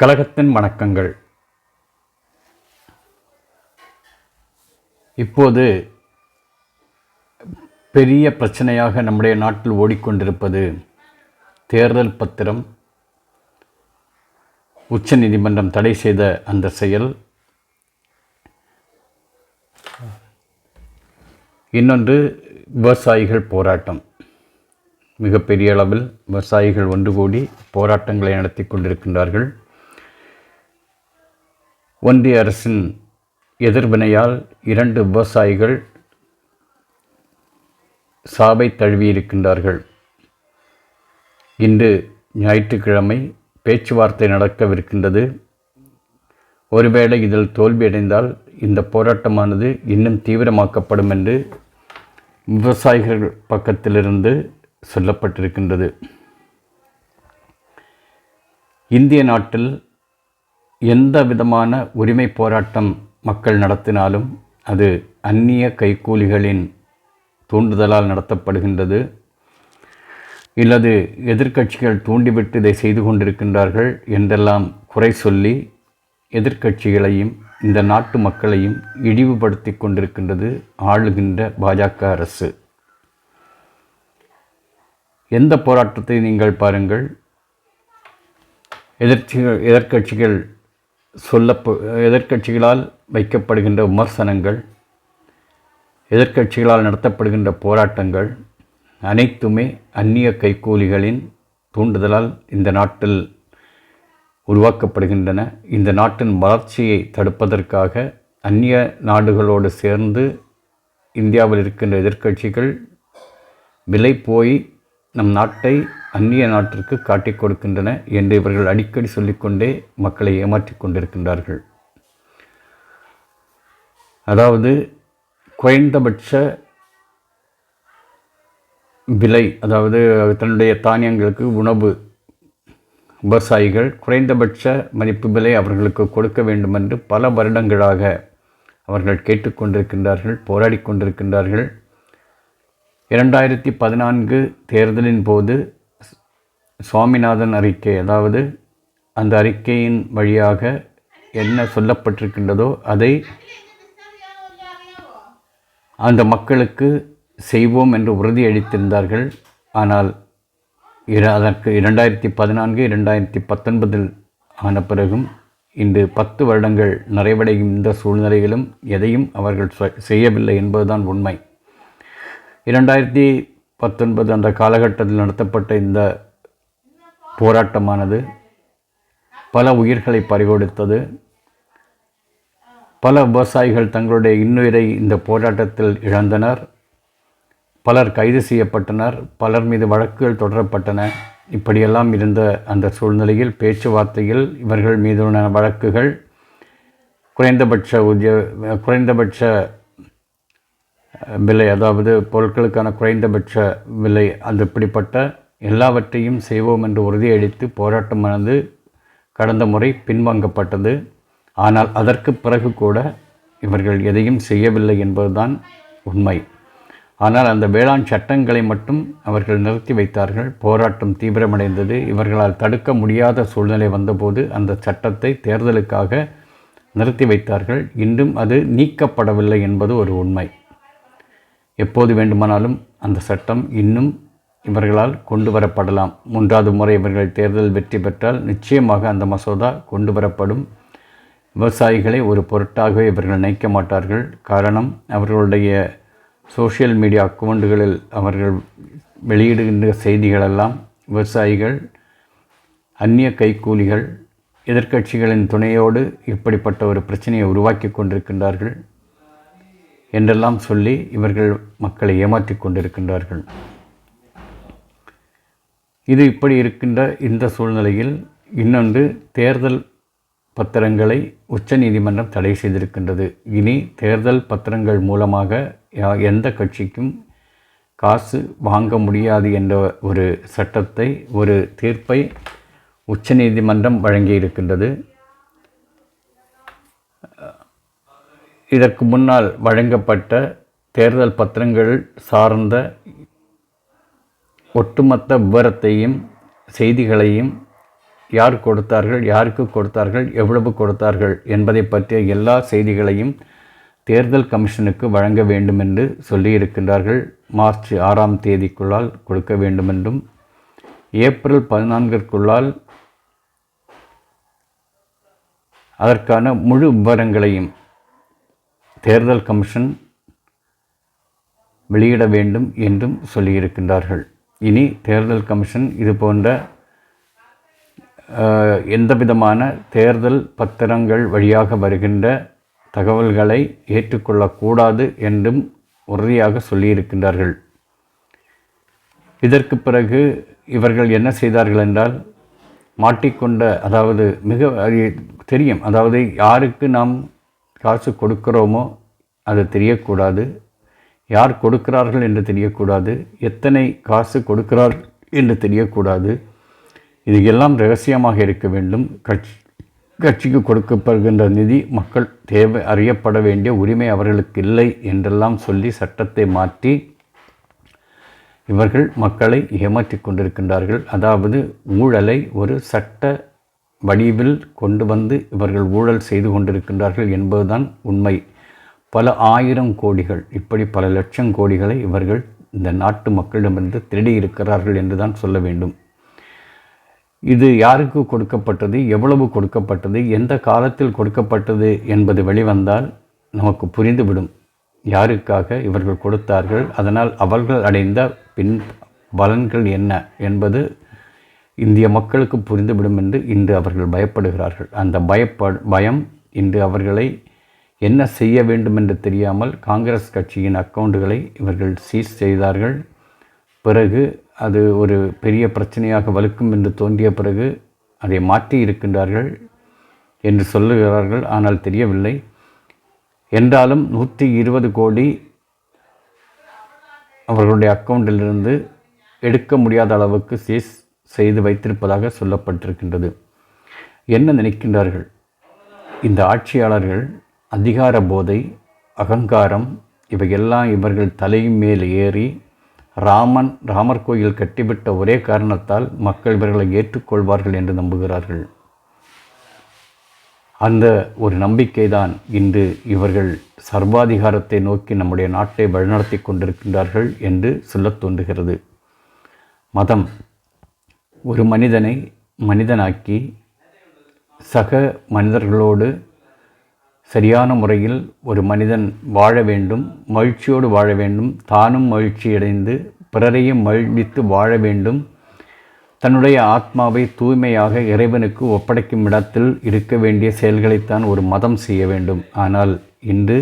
கழகத்தின் வணக்கங்கள். இப்போது பெரிய பிரச்சனையாக நம்முடைய நாட்டில் ஓடிக்கொண்டிருப்பது தேர்தல் பத்திரம். உச்சநீதிமன்றம் தடை செய்த அந்த செயல். இன்னொன்று விவசாயிகள் போராட்டம். மிகப்பெரிய அளவில் விவசாயிகள் ஒன்று கூடி போராட்டங்களை நடத்தி கொண்டிருக்கின்றார்கள். ஒன்றிய அரசின் எதிர்வினையால் இரண்டு விவசாயிகள் சாவை தழுவியிருக்கின்றார்கள். இன்று ஞாயிற்றுக்கிழமை பேச்சுவார்த்தை நடக்கவிருக்கின்றது. ஒருவேளை இதில் தோல்வியடைந்தால் இந்த போராட்டமானது இன்னும் தீவிரமாக்கப்படும் என்று விவசாயிகள் பக்கத்திலிருந்து சொல்லப்பட்டிருக்கின்றது. இந்திய நாட்டில் எந்த விதமான உரிமை போராட்டம் மக்கள் நடத்தினாலும் அது அந்நிய கைக்கூலிகளின் தூண்டுதலால் நடத்தப்படுகின்றது. இல்லது எதிர்க்கட்சிகள் தூண்டிவிட்டு இதை செய்து கொண்டிருக்கின்றார்கள் என்றெல்லாம் குறை சொல்லி எதிர்க்கட்சிகளையும் இந்த நாட்டு மக்களையும் இழிவுபடுத்தி கொண்டிருக்கின்றது ஆளுகின்ற பாஜக அரசு. எந்த போராட்டத்தை நீங்கள் பாருங்கள்? எதிர்ச்சிகள் எதிர்க்கட்சிகள் சொல்ல எதிர்க்கட்சிகளால் வைக்கப்படுகின்ற விமர்சனங்கள் எதிர்க்கட்சிகளால் நடத்தப்படுகின்ற போராட்டங்கள் அனைத்துமே அந்நிய கைக்கூலிகளின் தூண்டுதலால் இந்த நாட்டில் உருவாக்கப்படுகின்றன. இந்த நாட்டின் வளர்ச்சியை தடுப்பதற்காக அந்நிய நாடுகளோடு சேர்ந்து இந்தியாவில் இருக்கின்ற எதிர்க்கட்சிகள் விலை போய் நம் நாட்டை அந்நிய நாட்டிற்கு காட்டிக் கொடுக்கின்றன என்று இவர்கள் அடிக்கடி சொல்லிக்கொண்டே மக்களை ஏமாற்றிக் கொண்டிருக்கின்றார்கள். அதாவது குறைந்தபட்ச விலை அதாவது தன்னுடைய தானியங்களுக்கு உணவு விவசாயிகள் குறைந்தபட்ச மதிப்பு விலை அவர்களுக்கு கொடுக்க வேண்டும் என்று பல வருடங்களாக அவர்கள் கேட்டுக்கொண்டிருக்கின்றார்கள் போராடி கொண்டிருக்கின்றார்கள். இரண்டாயிரத்தி பதினான்கு தேர்தலின் போது சுவாமிநாதன் அறிக்கை அதாவது அந்த அறிக்கையின் வழியாக என்ன சொல்லப்பட்டிருக்கின்றதோ அதை அந்த மக்களுக்கு செய்வோம் என்று உறுதியளித்திருந்தார்கள். ஆனால் இர அதற்கு இரண்டாயிரத்தி பதினான்கு இரண்டாயிரத்தி பத்தொன்பதில் ஆன பிறகும் இன்று பத்து வருடங்கள் நிறைவடையும் இந்த சூழ்நிலையிலும் எதையும் அவர்கள் செய்யவில்லை என்பதுதான் உண்மை. இரண்டாயிரத்தி பத்தொன்பது அந்த காலகட்டத்தில் நடத்தப்பட்ட இந்த போராட்டமானது பல உயிர்களை பறிகொடுத்தது. பல விவசாயிகள் தங்களுடைய இன்னுயிரை இந்த போராட்டத்தில் இழந்தனர். பலர் கைது செய்யப்பட்டனர். பலர் மீது வழக்குகள் தொடரப்பட்டன. இப்படியெல்லாம் இருந்த அந்த சூழ்நிலையில் பேச்சுவார்த்தையில் இவர்கள் மீதான வழக்குகள் குறைந்தபட்ச உத்திய குறைந்தபட்ச விலை அதாவது பொருட்களுக்கான குறைந்தபட்ச விலை அது இப்படிப்பட்ட எல்லாவற்றையும் செய்வோம் என்று உறுதியளித்து போராட்டமானது கடந்த முறை பின்வாங்கப்பட்டது. ஆனால் அதற்கு பிறகு கூட இவர்கள் எதையும் செய்யவில்லை என்பதுதான் உண்மை. ஆனால் அந்த வேளாண் சட்டங்களை மட்டும் அவர்கள் நிறுத்தி வைத்தார்கள். போராட்டம் தீவிரமடைந்தது. இவர்களால் தடுக்க முடியாத சூழ்நிலை வந்தபோது அந்த சட்டத்தை தேர்தலுக்காக நிறுத்தி வைத்தார்கள். இன்றும் அது நீக்கப்படவில்லை என்பது ஒரு உண்மை. எப்போது வேண்டுமானாலும் அந்த சட்டம் இன்னும் இவர்களால் கொண்டு வரப்படலாம் மூன்றாவது முறை இவர்கள் தேர்தல் வெற்றி பெற்றால் நிச்சயமாக அந்த மசோதா கொண்டு வரப்படும் விவசாயிகளை ஒரு பொருட்டாகவே இவர்கள் நினைக்க மாட்டார்கள். காரணம் அவர்களுடைய சோஷியல் மீடியா அக்கௌண்டுகளில் அவர்கள் வெளியிடுகின்ற செய்திகளெல்லாம் விவசாயிகள் அந்நிய கைக்கூலிகள் எதிர்க்கட்சிகளின் துணையோடு இப்படிப்பட்ட ஒரு பிரச்சனையை உருவாக்கி கொண்டிருக்கின்றார்கள் என்றெல்லாம் சொல்லி இவர்கள் மக்களை ஏமாற்றி கொண்டிருக்கின்றார்கள். இது இப்படி இருக்கின்ற இந்த சூழ்நிலையில் இன்னொன்று தேர்தல் பத்திரங்களை உச்சநீதிமன்றம் தடை செய்திருக்கின்றது. இனி தேர்தல் பத்திரங்கள் மூலமாக எந்த கட்சிக்கும் காசு வாங்க முடியாது என்ற ஒரு சட்டத்தை ஒரு தீர்ப்பை உச்சநீதிமன்றம் வழங்கியிருக்கின்றது. இதற்கு முன்னால் வழங்கப்பட்ட தேர்தல் பத்திரங்கள் சார்ந்த ஒட்டுமொத்த விவரத்தையும் செய்திகளையும் யார் கொடுத்தார்கள் யாருக்கு கொடுத்தார்கள் எவ்வளவு கொடுத்தார்கள் என்பதை பற்றிய எல்லா செய்திகளையும் தேர்தல் கமிஷனுக்கு வழங்க வேண்டும் என்று சொல்லியிருக்கின்றார்கள். மார்ச் ஆறாம் தேதிக்குள்ளால் கொடுக்க வேண்டுமென்றும் ஏப்ரல் பதினான்கிற்குள்ளால் அதற்கான முழு விவரங்களையும் தேர்தல் கமிஷன் வெளியிட வேண்டும் என்றும் சொல்லியிருக்கின்றார்கள். இனி தேர்தல் கமிஷன் இது போன்ற எந்த விதமான தேர்தல் பத்திரங்கள் வழியாக வருகின்ற தகவல்களை ஏற்றுக்கொள்ளக்கூடாது என்றும் உறுதியாக சொல்லியிருக்கின்றார்கள். இதற்கு பிறகு இவர்கள் என்ன செய்தார்கள் என்றால் மாட்டிக்கொண்ட அதாவது மிக தெரியும் அதாவது யாருக்கு நாம் காசு கொடுக்கிறோமோ அது தெரியக்கூடாது. யார் கொடுக்கிறார்கள் என்று தெரியக்கூடாது எத்தனை காசு கொடுக்கிறார் என்று தெரியக்கூடாது. இது எல்லாம் ரகசியமாக இருக்க வேண்டும். கட்சி கட்சிக்கு கொடுக்கப்படுகின்ற நிதி மக்கள் தேவை அறியப்பட வேண்டிய உரிமை அவர்களுக்கு இல்லை என்றெல்லாம் சொல்லி சட்டத்தை மாற்றி இவர்கள் மக்களை ஏமாற்றிக் கொண்டிருக்கின்றார்கள். அதாவது ஊழலை ஒரு சட்ட வடிவில் கொண்டு வந்து இவர்கள் ஊழல் செய்து கொண்டிருக்கின்றார்கள் என்பதுதான் உண்மை. பல ஆயிரம் கோடிகள் இப்படி பல லட்சம் கோடிகளை இவர்கள் இந்த நாட்டு மக்களிடமிருந்து திருடி இருக்கிறார்கள் என்று தான் சொல்ல வேண்டும். இது யாருக்கு கொடுக்கப்பட்டது எவ்வளவு கொடுக்கப்பட்டது எந்த காலத்தில் கொடுக்கப்பட்டது என்பது வெளிவந்தால் நமக்கு புரிந்துவிடும். யாருக்காக இவர்கள் கொடுத்தார்கள் அதனால் அவர்கள் அடைந்த பின் பலன்கள் என்ன என்பது இந்திய மக்களுக்கு புரிந்துவிடும் என்று இன்று அவர்கள் பயப்படுகிறார்கள். அந்த பயப்ப பயம் இன்று அவர்களை என்ன செய்ய வேண்டும் என்று தெரியாமல் காங்கிரஸ் கட்சியின் அக்கவுண்டுகளை இவர்கள் சீஸ் செய்தார்கள். பிறகு அது ஒரு பெரிய பிரச்சனையாக வலுக்கும் என்று தோன்றிய பிறகு அதை மாற்றி இருக்கின்றார்கள் என்று சொல்லுகிறார்கள். ஆனால் தெரியவில்லை. என்றாலும் நூற்றி இருபது கோடி அவர்களுடைய அக்கவுண்டிலிருந்து எடுக்க முடியாத அளவுக்கு சீஸ் செய்து வைத்திருப்பதாக சொல்லப்பட்டிருக்கின்றது. என்ன நினைக்கின்றார்கள்? இந்த ஆட்சியாளர்கள் அதிகார போதை அகங்காரம் இவையெல்லாம் இவர்கள் தலையும் மேல் ஏறி ராமன் ராமர் கோயில் கட்டிவிட்ட ஒரே காரணத்தால் மக்கள் இவர்களை ஏற்றுக்கொள்வார்கள் என்று நம்புகிறார்கள். அந்த ஒரு நம்பிக்கைதான் இன்று இவர்கள் சர்வாதிகாரத்தை நோக்கி நம்முடைய நாட்டை வழிநடத்தி கொண்டிருக்கின்றார்கள் என்று சொல்லத் தோன்றுகிறது. மதம் ஒரு மனிதனை மனிதனாக்கி சக மனிதர்களோடு சரியான முறையில் ஒரு மனிதன் வாழ வேண்டும் மகிழ்ச்சியோடு வாழ வேண்டும் தானும் மகிழ்ச்சியடைந்து பிறரையும் மகிழ்வித்து வாழ வேண்டும். தன்னுடைய ஆத்மாவை தூய்மையாக இறைவனுக்கு ஒப்படைக்கும் இடத்தில் இருக்க வேண்டிய செயல்களைத்தான் ஒரு மதம் செய்ய வேண்டும். ஆனால் இன்று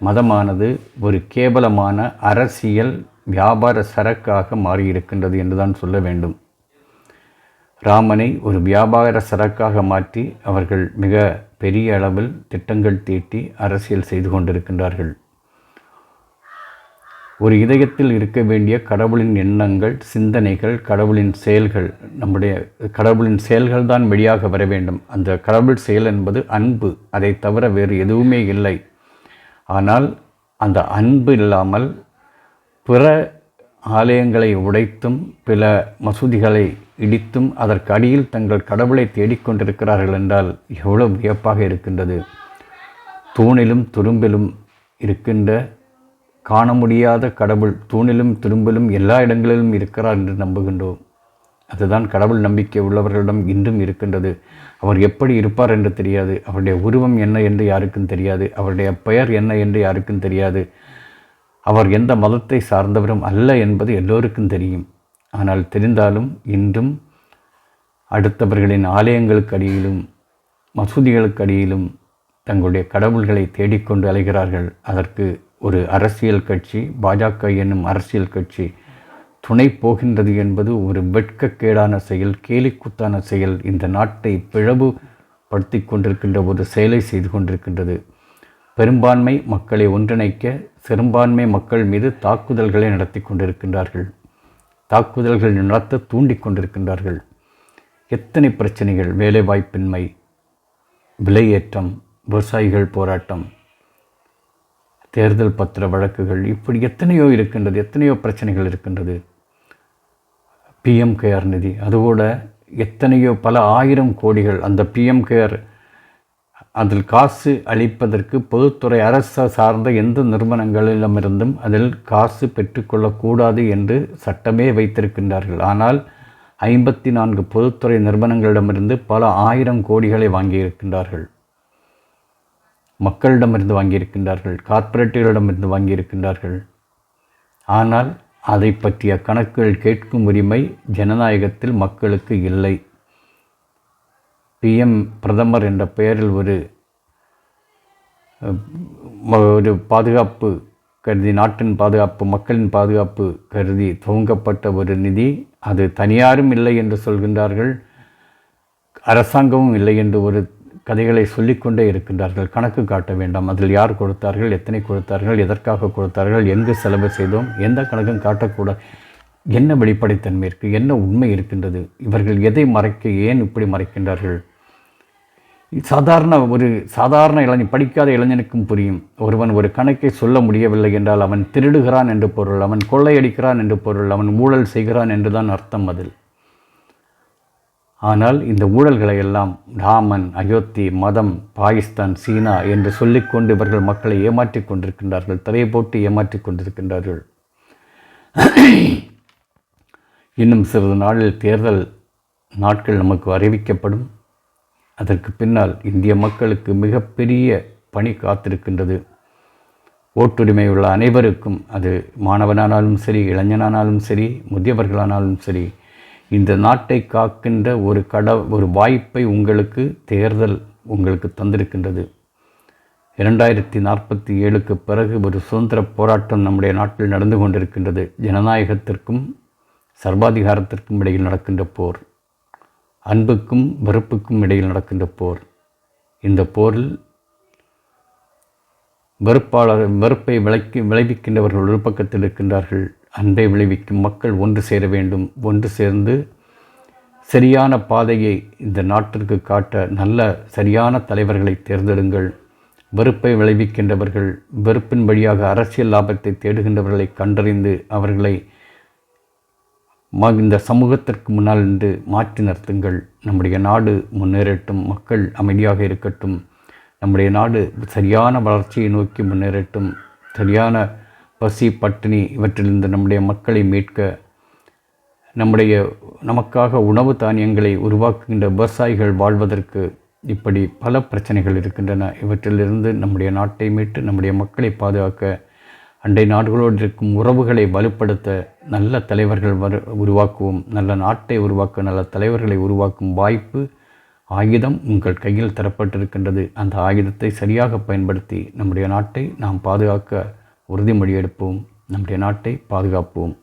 மதமானது ஒரு கேவலமான அரசியல் வியாபார சரக்காக மாறியிருக்கின்றது என்றுதான் சொல்ல வேண்டும். ராமனை ஒரு வியாபார சரக்காக மாற்றி அவர்கள் மிக பெரிய அளவில் திட்டங்கள் தீட்டி அரசியல் செய்து கொண்டிருக்கின்றார்கள். ஒரு இதயத்தில் இருக்க வேண்டிய கடவுளின் எண்ணங்கள் சிந்தனைகள் கடவுளின் செயல்கள் நம்முடைய கடவுளின் செயல்கள் தான் வெளியாக வர வேண்டும். அந்த கடவுள் செயல் என்பது அன்பு. அதை தவிர வேறு எதுவுமே இல்லை. ஆனால் அந்த அன்பு இல்லாமல் பிற ஆலயங்களை உடைத்தும் பில மசூதிகளை இடித்தும் அதற்கு அடியில் தங்கள் கடவுளை தேடிக்கொண்டிருக்கிறார்கள் என்றால் எவ்வளவு வியப்பாக இருக்கின்றது. தூணிலும் துரும்பிலும் இருக்கின்ற காண முடியாத கடவுள் தூணிலும் துரும்பிலும் எல்லா இடங்களிலும் இருக்கிறார் என்று நம்புகின்றோம். அதுதான் கடவுள் நம்பிக்கை உள்ளவர்களிடம் இன்றும் இருக்கின்றது. அவர் எப்படி இருப்பார் என்று தெரியாது. அவருடைய உருவம் என்ன என்று யாருக்கும் தெரியாது. அவருடைய பெயர் என்ன என்று யாருக்கும் தெரியாது. அவர் எந்த மதத்தை சார்ந்தவரும் அல்ல என்பது எல்லோருக்கும் தெரியும். ஆனால் தெரிந்தாலும் இன்றும் அடுத்தவர்களின் ஆலயங்களுக்கு அடியிலும் மசூதிகளுக்கு அடியிலும் தங்களுடைய கடவுள்களை தேடிக்கொண்டு அலைகிறார்கள். அதற்கு ஒரு அரசியல் கட்சி பாஜக என்னும் அரசியல் கட்சி துணை போகின்றது என்பது ஒரு வெட்கக்கேடான செயல் கேலிக்குத்தான செயல். இந்த நாட்டை பிளவுபடுத்தி கொண்டிருக்கின்ற ஒரு செயலை செய்து கொண்டிருக்கின்றது. பெரும்பான்மை மக்களை ஒன்றிணைக்க சிறுபான்மை மக்கள் மீது தாக்குதல்களை நடத்தி கொண்டிருக்கின்றார்கள். தாக்குதல்கள் நடத்த தூண்டி கொண்டிருக்கின்றார்கள். எத்தனை பிரச்சனைகள் வேலைவாய்ப்பின்மை விலையேற்றம் விவசாயிகள் போராட்டம் தேர்தல் பத்திர வழக்குகள் இப்படி எத்தனையோ இருக்கின்றது எத்தனையோ பிரச்சனைகள் இருக்கின்றது. பிஎம் கேஆர் நிதி அதுகூட எத்தனையோ பல ஆயிரம் கோடிகள் அந்த பிஎம் கேர் அதில் காசு அளிப்பதற்கு பொதுத்துறை அரசு சார்ந்த எந்த நிறுவனங்களிடமிருந்தும் அதில் காசு பெற்றுக்கொள்ளக்கூடாது என்று சட்டமே வைத்திருக்கின்றார்கள். ஆனால் ஐம்பத்தி நான்கு பொதுத்துறை நிறுவனங்களிடமிருந்து பல ஆயிரம் கோடிகளை வாங்கியிருக்கின்றார்கள். மக்களிடமிருந்து வாங்கியிருக்கின்றார்கள். கார்ப்பரேட்டுகளிடமிருந்து வாங்கியிருக்கின்றார்கள். ஆனால் அதை பற்றிய கணக்குகள் கேட்கும் உரிமை ஜனநாயகத்தில் மக்களுக்கு இல்லை. பிஎம் பிரதமர் என்ற பெயரில் ஒரு ஒரு பாதுகாப்பு கருதி நாட்டின் பாதுகாப்பு மக்களின் பாதுகாப்பு கருதி துவங்கப்பட்ட ஒரு நிதி. அது தனியாரும் இல்லை என்று சொல்கின்றார்கள். அரசாங்கமும் இல்லை என்று ஒரு கதைகளை சொல்லிக்கொண்டே இருக்கின்றார்கள். கணக்கு காட்ட வேண்டாம். அதில் யார் கொடுத்தார்கள் எத்தனை கொடுத்தார்கள் எதற்காக கொடுத்தார்கள் எங்கு செலவு செய்தோம் எந்த கணக்கும் காட்டக்கூடாது. என்ன வெளிப்படைத்தன்மை இருக்குது என்ன உண்மை இருக்கின்றது இவர்கள் எதை மறைக்க ஏன் இப்படி மறைக்கின்றார்கள்? சாதாரண ஒரு சாதாரண இளைஞன் படிக்காத இளைஞனுக்கும் புரியும். ஒருவன் ஒரு கணக்கை சொல்ல முடியவில்லை என்றால் அவன் திருடுகிறான் என்று பொருள் அவன் கொள்ளையடிக்கிறான் என்று பொருள் அவன் ஊழல் செய்கிறான் என்றுதான் அர்த்தம் அதில். ஆனால் இந்த ஊழல்களை எல்லாம் ராமன் அயோத்தி மதம் பாகிஸ்தான் சீனா என்று சொல்லிக்கொண்டு இவர்கள் மக்களை ஏமாற்றிக் கொண்டிருக்கின்றார்கள் தலையை போட்டு ஏமாற்றிக் கொண்டிருக்கின்றார்கள். இன்னும் சிறிது நாளில் தேர்தல் நாட்கள் நமக்கு அறிவிக்கப்படும். அதற்கு பின்னால் இந்திய மக்களுக்கு மிகப்பெரிய பணி காத்திருக்கின்றது. ஓட்டுரிமை உள்ள அனைவருக்கும் அது மாணவனானாலும் சரி இளைஞனானாலும் சரி முதியவர்களானாலும் சரி இந்த நாட்டை காக்கின்ற ஒரு கட ஒரு வாய்ப்பை உங்களுக்கு தேர்தல் உங்களுக்கு தந்திருக்கின்றது. இரண்டாயிரத்தி நாற்பத்தி ஏழுக்கு பிறகு ஒரு சுதந்திர போராட்டம் நம்முடைய நாட்டில் நடந்து கொண்டிருக்கின்றது. ஜனநாயகத்திற்கும் சர்வாதிகாரத்திற்கும் இடையில் நடக்கின்ற போர். அன்புக்கும் வெறுப்புக்கும் இடையில் நடக்கின்ற போர். இந்த போரில் வெறுப்பாளர் வெறுப்பை விளைக்கி விளைவிக்கின்றவர்கள் ஒரு பக்கத்தில் இருக்கின்றார்கள். அன்பை விளைவிக்கும் மக்கள் ஒன்று சேர வேண்டும். ஒன்று சேர்ந்து சரியான பாதையை இந்த நாட்டிற்கு காட்ட நல்ல சரியான தலைவர்களை தேர்ந்தெடுங்கள். வெறுப்பை விளைவிக்கின்றவர்கள் வெறுப்பின் வழியாக அரசியல் லாபத்தை தேடுகின்றவர்களை கண்டறிந்து அவர்களை இந்த சமூகத்திற்கு முன்னால் நின்று மாற்றி நிறுத்துங்கள். நம்முடைய நாடு முன்னேறட்டும் மக்கள் அமைதியாக இருக்கட்டும். நம்முடைய நாடு சரியான வளர்ச்சியை நோக்கி முன்னேறட்டும். சரியான பசி பட்டினி இவற்றிலிருந்து நம்முடைய மக்களை மீட்க நம்முடைய நமக்காக உணவு தானியங்களை உருவாக்குகின்ற விவசாயிகள் வாழ்வதற்கு இப்படி பல பிரச்சனைகள் இருக்கின்றன. இவற்றிலிருந்து நம்முடைய நாட்டை மீட்டு நம்முடைய மக்களை பாதுகாக்க அண்டை நாடுகளோடு இருக்கும் உறவுகளை வலுப்படுத்த நல்ல தலைவர்கள் வரு உருவாக்குவோம். நல்ல நாட்டை உருவாக்க நல்ல தலைவர்களை உருவாக்கும் வாய்ப்பு ஆயுதம் உங்கள் கையில் தரப்பட்டிருக்கின்றது. அந்த ஆயுதத்தை சரியாக பயன்படுத்தி நம்முடைய நாட்டை நாம் பாதுகாக்க உறுதிமொழி எடுப்போம். நம்முடைய நாட்டை பாதுகாப்போம்.